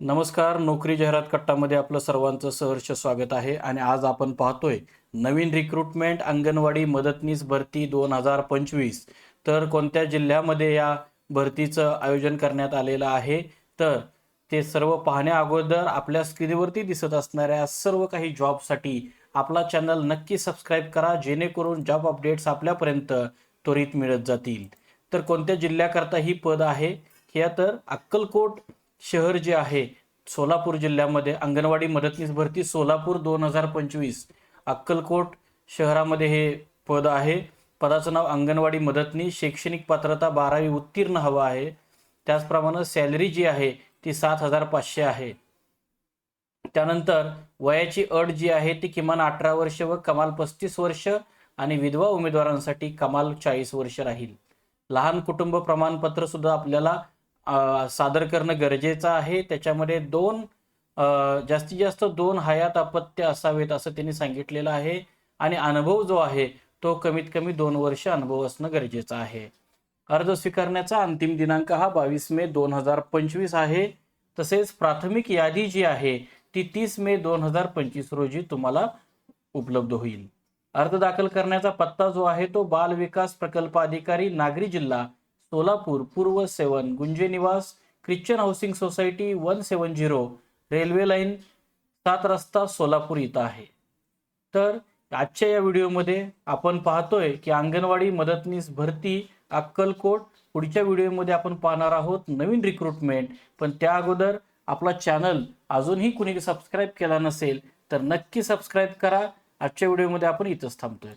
नमस्कार नोकरी जाहिरात कट्टामध्ये आपलं सर्वांचं सहर्ष स्वागत आहे आणि आज आपण पाहतोय नवीन रिक्रुटमेंट अंगणवाडी मदतनीस भरती दोन हजार पंचवीस. तर कोणत्या जिल्ह्यामध्ये या भरतीचं आयोजन करण्यात आलेलं आहे? तर ते सर्व पाहण्या अगोदर आपल्या स्क्रीनवरती दिसत असणाऱ्या सर्व काही जॉबसाठी आपला चॅनल नक्की सबस्क्राईब करा जेणेकरून जॉब अपडेट्स आपल्यापर्यंत त्वरित मिळत जातील. तर कोणत्या जिल्ह्याकरता ही पद आहे? हे तर अक्कलकोट शहर जे आहे सोलापूर जिल्ह्यामध्ये अंगणवाडी मदतनीस भरती सोलापूर दोन हजार पंचवीस. अक्कलकोट शहरामध्ये हे पद आहे. पदाचं नाव अंगणवाडी मदतनीस शैक्षणिक पात्रता बारावी उत्तीर्ण हवं आहे. त्याचप्रमाणे सॅलरी जी आहे ती सात हजार पाचशे आहे. त्यानंतर वयाची अट जी आहे ती किमान अठरा वर्ष व कमाल पस्तीस वर्ष आणि विधवा उमेदवारांसाठी कमाल चाळीस वर्ष राहील. लहान कुटुंब प्रमाणपत्र सुद्धा आपल्याला सादर करणं गरजेचं आहे. त्याच्यामध्ये दोन जास्तीत जास्त दोन हयात अपत्य असावेत असं त्यांनी सांगितलेलं आहे. आणि अनुभव जो आहे तो कमीत कमी दोन वर्ष अनुभव असणं गरजेचं आहे. अर्ज स्वीकारण्याचा अंतिम दिनांक हा बावीस मे दोन हजार पंचवीस आहे. तसेच प्राथमिक यादी जी आहे ती तीस मे दोन हजार पंचवीस रोजी तुम्हाला उपलब्ध होईल. अर्ज दाखल करण्याचा पत्ता जो आहे तो बाल विकास प्रकल्प अधिकारी नागरी जिल्हा सोलापूर पूर्व सेवन गुंजे निवास Christian housing society one seven zero railway line सात रस्ता सोलापूर इथं आहे. तर आजच्या या व्हिडिओमध्ये आपण पाहतोय की अंगणवाडी मदतनीस भरती अक्कलकोट पुढच्या व्हिडिओमध्ये आपण पाहणार आहोत नवीन रिक्रुटमेंट पण त्या अगोदर आपला चॅनल अजूनही कुणी सबस्क्राईब केला नसेल तर नक्की सबस्क्राईब करा. आजच्या व्हिडिओमध्ये आपण इथंच थांबतोय.